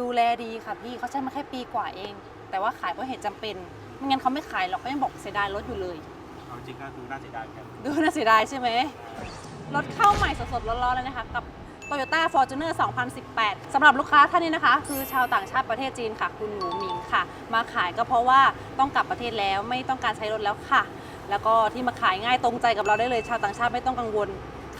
ดูแลดีค่ะพี่เขาใช้มาแค่ปีกว่าเอง แต่ว่าขายเพราะเหตุจำเป็นไม่งั้นเขาไม่ขายหรอกเขายังบอกเสียดายรถอยู่เลย เอาจริงก็ดูน่าเสียดายครับดูน่าเสียดายใช่ไหม รถเข้าใหม่สดๆ ร้อนๆเลยนะคะ กับ Toyota Fortuner 2018 สำหรับลูกค้าท่านนี้นะคะ คือชาวต่างชาติประเทศจีนค่ะ คุณหมูหมิงค่ะ มาขายก็เพราะว่าต้องกลับประเทศแล้วไม่ต้องการใช้รถแล้วค่ะ แล้วก็ที่มาขายง่ายตรงใจกับเราได้เลย ชาวต่างชาติไม่ต้องกังวล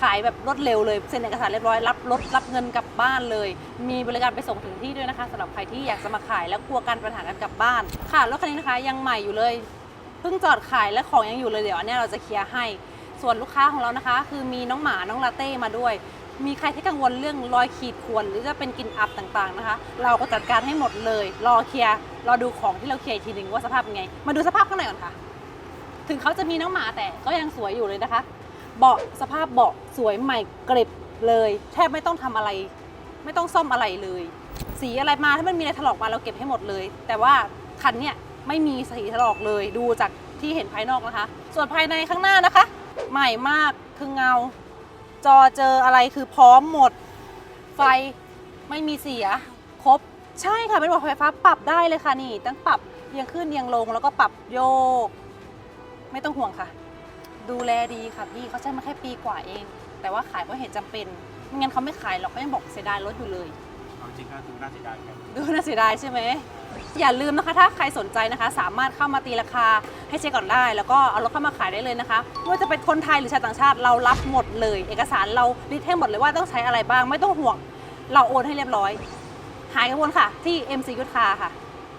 ขายแบบรวดเร็วเลยเซ็นเอกสารเรียบร้อยรับรถรับเงินกลับบ้านเลย มีบริการไปส่งถึงที่ด้วยนะคะสำหรับใครที่อยากจะมาขายแล้วกลัวการปัญหาการกลับบ้าน ค่ะรถคันนี้นะคะยังใหม่อยู่เลยเพิ่งจอดขายและของยังอยู่เลยเดี๋ยวอันเนี้ยเราจะเคลียร์ให้ ส่วนลูกค้าของเรานะคะ คือมีน้องหมาน้องลาเต้มาด้วย มีใครที่กังวลเรื่องรอยขีดข่วนหรือจะเป็นกลิ่นอับต่างๆนะคะ เราก็จัดการให้หมดเลย รอเคลียร์รอดูของที่เราเคลียร์อีกทีหนึ่งว่าสภาพเป็นไง มาดูสภาพข้างในก่อนค่ะ ถึงเขาจะมีน้องหมาแต่ก็ยังสวยอยู่เลยนะคะ เบาะสภาพเบาะสวยใหม่กริบเลย แทบไม่ต้องทำอะไร ไม่ต้องซ่อมอะไรเลย สีอะไรมาถ้ามันมีอะไรถลอกมาเราเก็บให้หมดเลย แต่ว่าคันเนี่ยไม่มีสีถลอกเลยดูจากที่เห็นภายนอกนะคะ ส่วนภายในข้างหน้านะคะ ใหม่มากคือเงา จอเจออะไรคือพร้อมหมด ไฟไม่มีเสียครบใช่ค่ะเป็นระบบไฟฟ้าปรับได้เลยค่ะนี่ตั้งปรับเอียงขึ้นเอียงลงแล้วก็ปรับโยก ไม่ต้องห่วงค่ะ ดูแลดีค่ะพี่เขาใช้มาแค่ปีกว่าเอง แต่ว่าขายเพราะเหตุจำเป็นไม่งั้นเขาไม่ขายหรอกเขายังบอกเสียดายรถอยู่เลย เอาจริงก็ดูน่าเสียดายครับดูน่าเสียดายใช่ไหม อย่าลืมนะคะถ้าใครสนใจนะคะ สามารถเข้ามาตีราคาให้เช็คก่อนได้ แล้วก็เอารถเข้ามาขายได้เลยนะคะไม่ว่าจะเป็นคนไทยหรือชาวต่างชาติเรารับหมดเลย เอกสารเราลิสต์ให้หมดเลยว่าต้องใช้อะไรบ้าง ไม่ต้องห่วง เราโอนให้เรียบร้อย หายกังวลค่ะ ที่ MC ยุทธาค่ะ